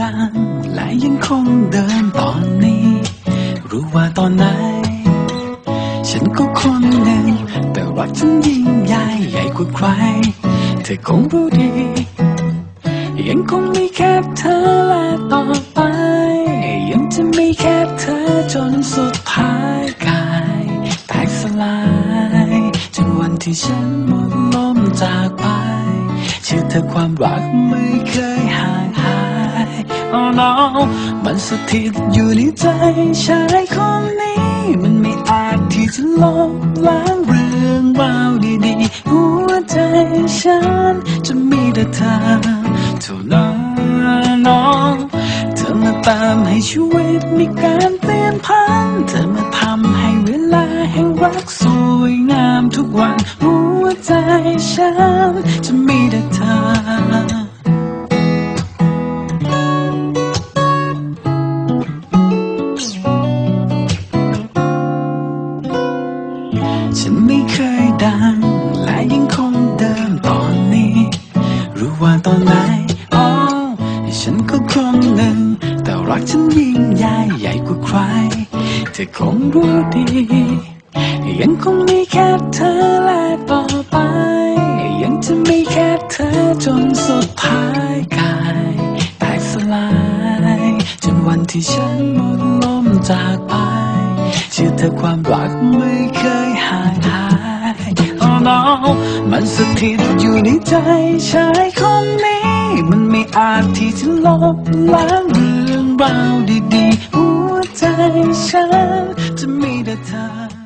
ดัง และยังคงเดินตอนนี้ รู้ว่าตอนไหน ฉันก็คนหนึ่ง แต่รักฉันยิ่งใหญ่ใหญ่กว่าใคร เธอคงรู้ดี ยังคงมีแค่เธอและต่อไป ยังจะมีแค่เธอจนสุดท้ายกายแตกสลายจนวันที่ฉันหมดลมจากไปเชื่อเธอความรักไม่เคยหาย Oh no มันสถิตอยู่ในใจชายคนนี้ มันไม่อาจที่จะลบล้างเรื่องราวดีๆ หัวใจฉันจะมีแต่เธอเท่านั้นน้องเธอมาตามให้ชีวิตมีการเปลี่ยนพันเธอมาทำให้เวลาแห่งรักสวยงามทุกวัน หัวใจฉันจะมีแต่เธอ คงรู้ดี ยังคงมีแค่เธอและต่อไป ยังจะมีแค่เธอจนสุดท้ายกายแตกสลายจนวันที่ฉันหมดลมจากไปเชื่อเธอความรักไม่เคยห่างหาย Oh no มันสถิตอยู่ในใจชายคนนี้ มันไม่อาจที่จะลบล้างเรื่องราวดีๆ หัวใจฉันจะมีแต่เธอ